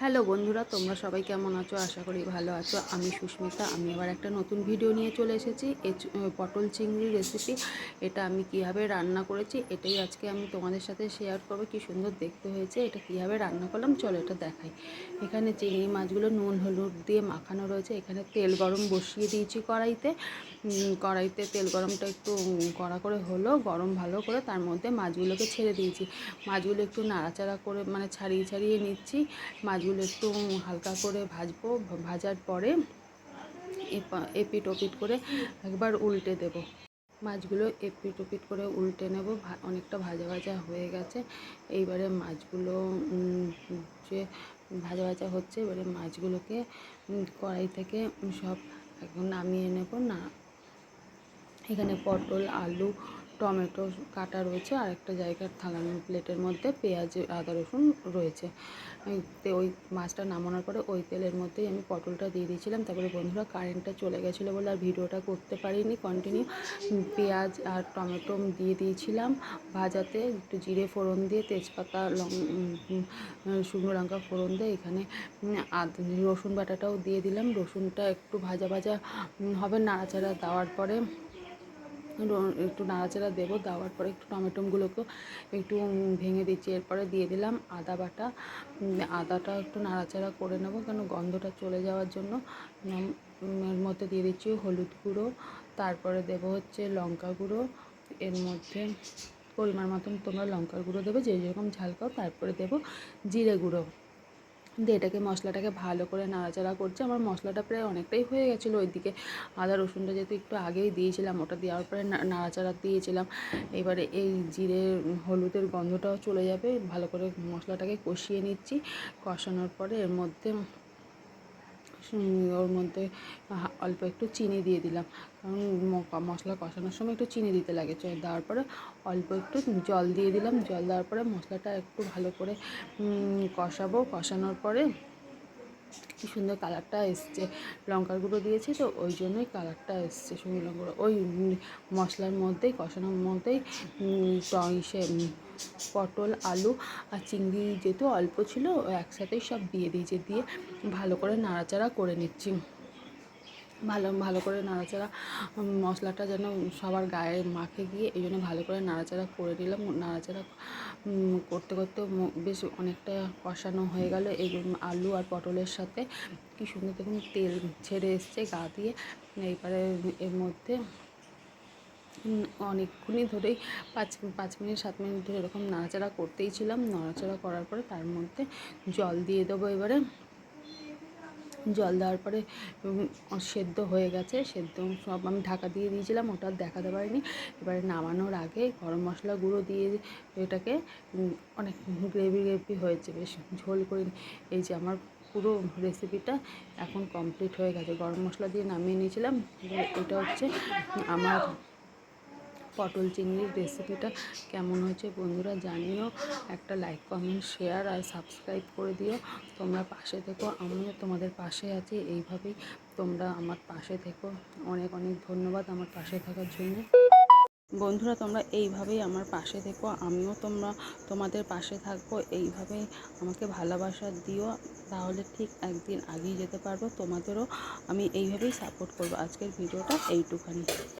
Hello বন্ধুরা, তোমরা সবাই কেমন আছো? আশা করি ভালো আছো। আমি সুস্মিতা, আমি আবার একটা নতুন ভিডিও নিয়ে চলে এসেছি। পটল চিংড়ি রেসিপি এটা আমি কীভাবে রান্না করেছি, এটাই আজকে আমি তোমাদের সাথে শেয়ার করব। কি সুন্দর দেখতে হয়েছে, এটা কীভাবে রান্না করলাম, চলো এটা দেখাই। এখানে চিংড়ি মাছগুলো নুন, হলুদ দিয়ে মাখানো রয়েছে। এখানে তেল গরম বসিয়ে দিয়েছি কড়াইতে। কড়াইতে তেল গরমটা একটু কড়া করে হলো, গরম ভালো করে তার মধ্যে মাছগুলোকে ছেড়ে দিয়েছি। মাছগুলো একটু নাড়াচাড়া করে মানে ছাড়িয়ে ছাড়িয়ে নিচ্ছি। মাছগুলো একটু হালকা করে ভাজবো, ভাজার পরে এপা- এপিট ওপিট করে একবার উল্টে দেব। মাছগুলো এপিট ওপিট করে উল্টে নেব অনেকটা ভাজা ভাজা হয়ে গেছে। এইবারে মাছগুলো যে ভাজা ভাজা হচ্ছে, এবারে মাছগুলোকে কড়াই থেকে সব এখন নামিয়ে নেব। না, এখানে পটল, আলু টমেটো কাটা রয়েছে আর একটা জায়গার থালানো প্লেটের মধ্যে পেঁয়াজ, আদা, রসুন রয়েছে। ওই মাছটা নামানোর পরে ওই তেলের মধ্যেই আমি পটলটা দিয়ে দিয়েছিলাম। তারপরে বন্ধুরা কারেন্টটা চলে গেছিল বলে আর ভিডিওটা করতে পারিনি কন্টিনিউ পেঁয়াজ আর টমেটো দিয়ে দিয়েছিলাম ভাজাতে, একটু জিরে ফোড়ন দিয়ে, তেজপাতা, লং শুকনো লঙ্কা ফোড়ন দিয়ে এখানে রসুন বাটাটাও দিয়ে দিলাম। রসুনটা একটু ভাজা ভাজা হবে নাড়াচাড়া দেওয়ার পরে একটু নাড়াচাড়া দেবো, দেওয়ার পরে একটু টমেটোগুলোকেও একটু ভেঙে দিচ্ছি। এরপরে দিয়ে দিলাম আদা বাটা। আদাটা একটু নাড়াচাড়া করে নেব কেন গন্ধটা চলে যাওয়ার জন্য। এর মধ্যে দিয়ে দিচ্ছি হলুদ গুঁড়ো। তারপরে দেবো হচ্ছে লঙ্কা গুঁড়ো। এর মধ্যে পরিমাণ মতন তোমরা লঙ্কার গুঁড়ো দেবে, যে যেরকম ঝাল খাও। তারপরে দেবো জিরে গুঁড়ো। দিয়ে এটাকে মশলাটাকে ভালো করে নাড়াচাড়া করছি। আমার মশলাটা প্রায় অনেকটাই হয়ে গেছিল ওইদিকে। আদা, রসুনটা যেহেতু একটু আগেই দিয়েছিলাম, ওটা দেওয়ার পরে নাড়াচাড়া দিয়েছিলাম। এবারে এই জিরে, হলুদের গন্ধটাও চলে যাবে। ভালো করে মশলাটাকে কষিয়ে নিচ্ছি। কষানোর পরে এর মধ্যে ওর মধ্যে অল্প একটু চিনি দিয়ে দিলাম। কারণ মশলা কষানোর সময় একটু চিনি দিতে লাগে। দেওয়ার পরে অল্প একটু জল দিয়ে দিলাম। জল দেওয়ার পরে মশলাটা একটু ভালো করে কষাবো। কষানোর পরে কি সুন্দর কালারটা এসছে। লঙ্কার গুঁড়ো দিয়েছি তো, ওই জন্যই কালারটা এসছে শুকনো লঙ্কা ওই মশলার মধ্যেই, কষানোর মধ্যেই সে পটল, আলু আর চিংড়ি যেহেতু অল্প ছিল একসাথেই সব দিয়ে দিয়েছে, দিয়ে ভালো করে নাড়াচাড়া করে নিচ্ছি। ভালো ভালো করে নাড়াচাড়া মশলাটা যেন সবার গায়ে মাখে গিয়ে এই জন্য ভালো করে নাড়াচাড়া করে নিলাম। নাড়াচাড়া করতে করতে বেশ অনেকটা কষানো হয়ে গেল। এই আলু আর পটলের সাথে কি সুন্দর দেখুন তেল ছেড়ে এসছে গা দিয়ে। এইবারে এর মধ্যে অনেকক্ষণই ধরেই পাঁচ পাঁচ মিনিট, সাত মিনিট ধরে এরকম নাড়াচাড়া করতেই ছিলাম। নাড়াচাড়া করার পরে তার মধ্যে জল দিয়ে দেবো এবারে। জল দেওয়ার পরে সেদ্ধ হয়ে গেছে, সেদ্ধ সব আমি ঢাকা দিয়ে দিয়েছিলাম, ওটা দেখাতে পারিনি। এবারে নামানোর আগে গরম মশলা গুঁড়ো দিয়ে এটাকে অনেক গ্রেভি গ্রেভি হয়েছে, বেশ ঝোল করে এই যে আমার পুরো রেসিপিটা এখন কমপ্লিট হয়ে গেছে। গরম মশলা দিয়ে নামিয়ে নিয়েছিলাম। এটা হচ্ছে আমার পটল চিংড়ির রেসিপিটা কেমন হয়েছে বন্ধুরা জানিও। একটা লাইক কমেন্ট শেয়ার আর সাবস্ক্রাইব করে দিও। তোমরা পাশে থেকো, আমিও তোমাদের পাশে আছি। এইভাবেই তোমরা আমার পাশে থেকো। অনেক অনেক ধন্যবাদ আমার পাশে থাকার জন্য। বন্ধুরা তোমরা এইভাবেই আমার পাশে থেকো, আমিও তোমরা তোমাদের পাশে থাকব। এইভাবেই আমাকে ভালোবাসা দিও। তাহলে ঠিক একদিন আগিয়ে যেতে পারব। তোমাদেরও আমি এইভাবেই সাপোর্ট করব। আজকের ভিডিওটা এইটুখানি।